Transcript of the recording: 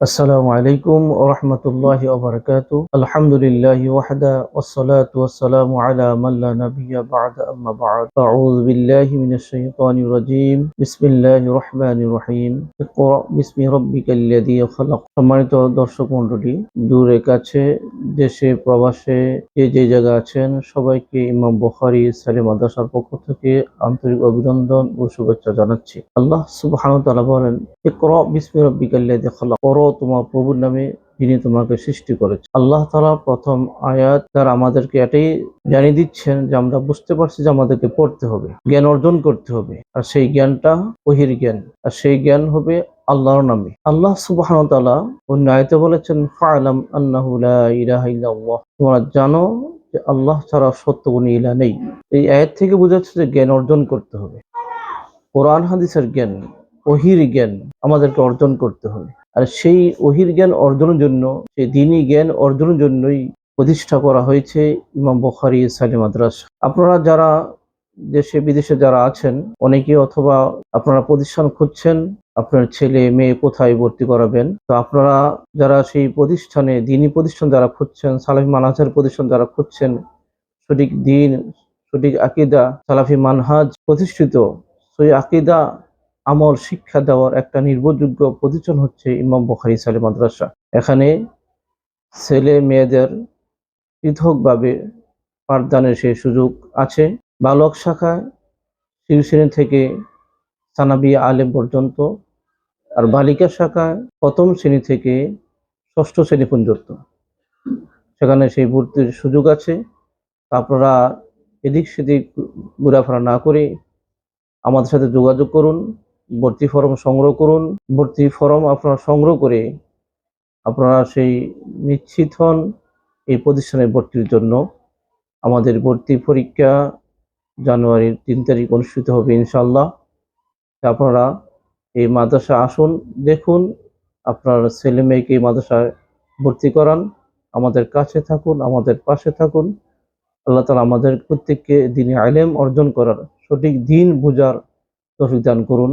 السلام عليكم ورحمة الله وبركاته الحمد لله وحده والصلاة والسلام على من لا نبي بعد أما بعد أعوذ بالله من الشيطان الرجيم بسم الله الرحمن الرحيم اقرأ باسم ربك الذي خلق সম্মানিত দর্শক মণ্ডলী দূরে কাছে দেশে প্রবাসে যে যে জায়গা আছেন সবাইকে ইমাম বুখারী সালে মাদ্রাসার পক্ষ থেকে আন্তরিক অভিনন্দন ও শুভেচ্ছা জানাচ্ছি আল্লাহ সুবহানাহু ওয়া তাআলা বলেন ইকরা বিসমি রাব্বিকাল্লাযী খালাক পড়ো তোমার প্রভুর নামে যিনি তোমাকে সৃষ্টি করেছে আল্লাহ তাআলা প্রথম আয়াত তার আমাদেরকে এটাই জানিয়ে দিচ্ছেন যে আমরা বুঝতে পারছি যে আমাদেরকে পড়তে হবে, জ্ঞান অর্জন করতে হবে। আর সেই জ্ঞানটা ওহির জ্ঞান, আর সেই জ্ঞান হবে আল্লাহর নামে। আল্লাহ সুবহানাহু ওয়া তাআলা অন্য আয়াতে বলেছেন ইলাহা ইল্লাল্লাহ। তোমরা জানো যে আল্লাহ ছাড়া সত্য কোনো ইলা নেই। এই আয়াত থেকে বোঝা যাচ্ছে যে জ্ঞান অর্জন করতে হবে। কোরআন হাদিসের জ্ঞান, ওহির জ্ঞান আমাদেরকে অর্জন করতে হবে। আর সেই ওহির জ্ঞান অর্জনের জন্য, সেই দিনী জ্ঞান অর্জনের জন্যই প্রতিষ্ঠা করা হয়েছে ইমাম বখারি সালি মাদ্রাসা। আপনারা যারা দেশে বিদেশে যারা আছেন, অনেকে অথবা আপনারা প্রতিষ্ঠান খুঁজছেন, আপনার ছেলে, মেয়ে কোথায় ভর্তি করাবেন, তো আপনারা যারা সেই প্রতিষ্ঠানে, দিনী প্রতিষ্ঠান যারা খুঁজছেন, সালাফি মানহাজের প্রতিষ্ঠান যারা খুঁজছেন, সঠিক দিন, সঠিক আকিদা, সালাফি মানহাজ প্রতিষ্ঠিত, সেই আকিদা আমল, শিক্ষা দেওয়ার একটা নির্ভরযোগ্য প্রতিষ্ঠান হচ্ছে ইমাম বখারি সালে মাদ্রাসা। এখানে ছেলে মেয়েদের পৃথকভাবে পাঠদানের সেই সুযোগ আছে। বালক শাখায় শিশু থেকে সানাবি আলেম পর্যন্ত আর বালিকা শাখায় প্রথম শ্রেণি থেকে ষষ্ঠ শ্রেণি পর্যন্ত। সেখানে সেই ভর্তির সুযোগ আছে। আপনারা এদিক সেদিক ঘোরাফেরা না করে আমাদের সাথে যোগাযোগ করুন। ভর্তি ফর্ম সংগ্রহ করুন। ভর্তি ফর্ম আপনারা সংগ্রহ করে আপনারা সেই নিশ্চিত হন এই প্রতিষ্ঠানে ভর্তির জন্য। আমাদের ভর্তি পরীক্ষা জানুয়ারির তিন তারিখ অনুষ্ঠিত হবে ইনশাল্লাহ আপনারা এই মাদ্রাসা আসুন, দেখুন, আপনার ছেলে মেয়েকে এই মাদ্রাসায় ভর্তি করান। আমাদের কাছে থাকুন, আমাদের পাশে থাকুন। আল্লাহ তালা আমাদের প্রত্যেককে দিনে আলেম অর্জন করার সঠিক দিন বোঝার তৌফিক দান করুন।